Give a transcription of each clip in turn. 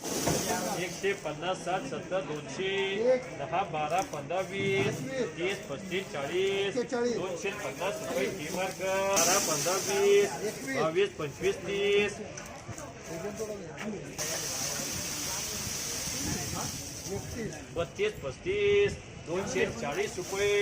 एकशे पन्नास साठ सत्तर दोनशे दहा बारा पंधरा वीस तीस पस्तीस चाळीस दोनशे पन्नास रुपये किंमत बारा पंधरा वीस बावीस पंचवीस तीस. बत्तीस पस्तीस दोनशे चाळीस रुपये.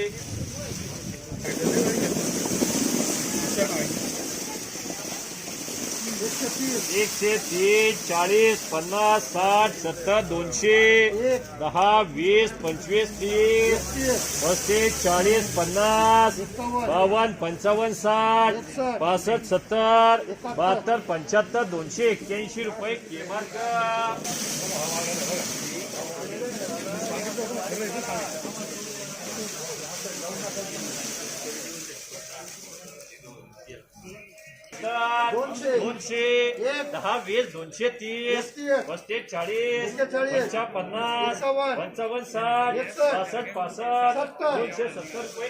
एकशे तीस चाळीस पन्नास साठ सत्तर दोनशे दहा वीस पंचवीस तीस पस्तीस चाळीस पन्नास बावन्न पंचावन्न साठ पासष्ट सत्तर बहात्तर पंच्याहत्तर दोनशे एक्क्याऐंशी रुपये किंमत दोनशे. दहा वीस दोनशे तीस पस्तीस चाळीस पंचा पन्नास पंचावन्न साठ पासष्ट पासष्ट दोनशे सत्तर रुपये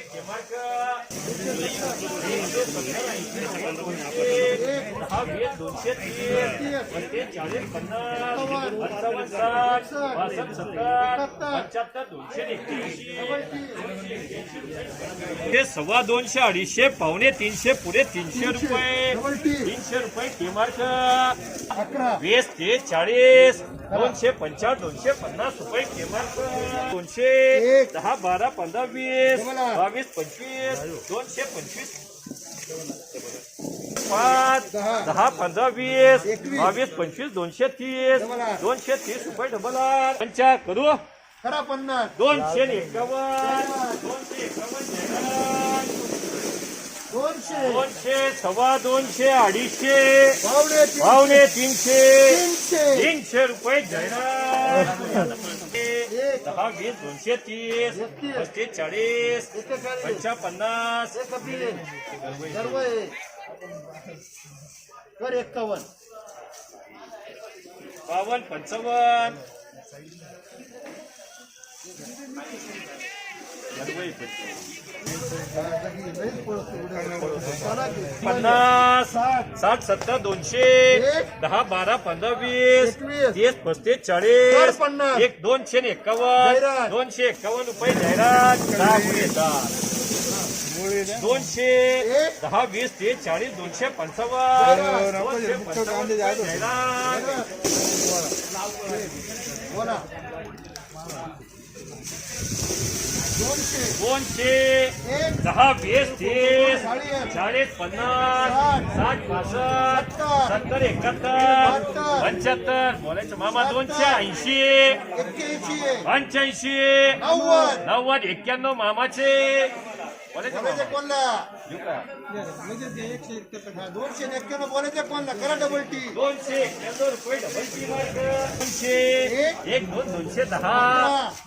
दहा वीस दोनशे तीस पस्तीस चाळीस पन्नास पंचावन्न साठ पासष्ट सत्तर पंच्याहत्तर दोनशे हे सव्वा दोनशे अडीचशे पावणे तीनशे पुढे तीनशे. रुपये. तीनशे रुपये किंमत अकरा वीस तीस चाळीस दोनशे पंचावन्न दोनशे पन्नास रुपये किंमत दोनशे. दहा बारा पंधरा वीस. बावीस पंचवीस दोनशे पंचवीस पाच दहा. पंधरा वीस. बावीस पंचवीस दोनशे तीस. दोनशे तीस रुपये डबल आठ. पंचा करू खरा पन्नास दोनशे एकावन्न दोनशे एकावन्न. दोनशे दोनशे सव्वा दोनशे अडीचशे पावणे तीनशे. पावणे तीनशे तीनशे तीनशे रुपये जाहिरात एक. दहा वीस दोनशे तीस एकतीस. पस्तीस चाळीस एक्केचाळीस पंचा पन्नास एक सर्व आहे. कर एक्कावन्न बावन्न पंचावन्न पन्नास साठ सत्तर दोनशे. दहा बारा पंधरा वीस. तीस पस्तीस चाळीस पन्नास. एक दोनशे एक्कावन्न. दोनशे एक्कावन्न रुपये जाहिरात. दोनशे. दहा वीस तीस चाळीस दोनशे पंचावन्न दोनशे पंचावन्न जाहिरात दोनशे. दहा वीस तीस चाळीस. पन्नास. साठ. पासष्ट सत्तर. एकाहत्तर. पंच्याहत्तर. बोलायचं मामा दोनशे ऐंशी. पंच्याऐंशी. नव्वद. एक्क्याण्णव मामाचे. बोलायचं कोणला? दोनशे एक्क्याण्णव बोलायचे कोणला? करा डबल टी दोनशे एक्क्याण्णव रुपये डबल टी मार्क. दोनशे. एक. दोन दोनशे दहा.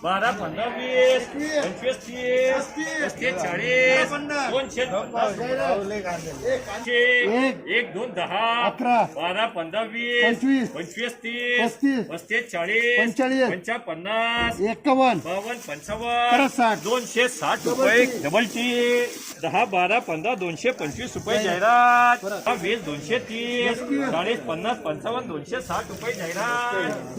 बारा पंधरा वीस. पंचवीस तीस पस्तीस. पस्तीस चाळीस. दोनशे एक दोन दहा अकरा. बारा पंधरा वीस पंचवीस. तीस पस्तीस. पस्तीस चाळीस. पंचा पन्नास एक्कावन्न बावन्न पंचावन्न साठ. दोनशे साठ रुपये. डबल टी दहा बारा पंधरा दोनशे पंचवीस रुपये जाहिरात वीस दोनशे तीस. चाळीस पन्नास पंचावन्न दोनशे साठ रुपये जाहिरात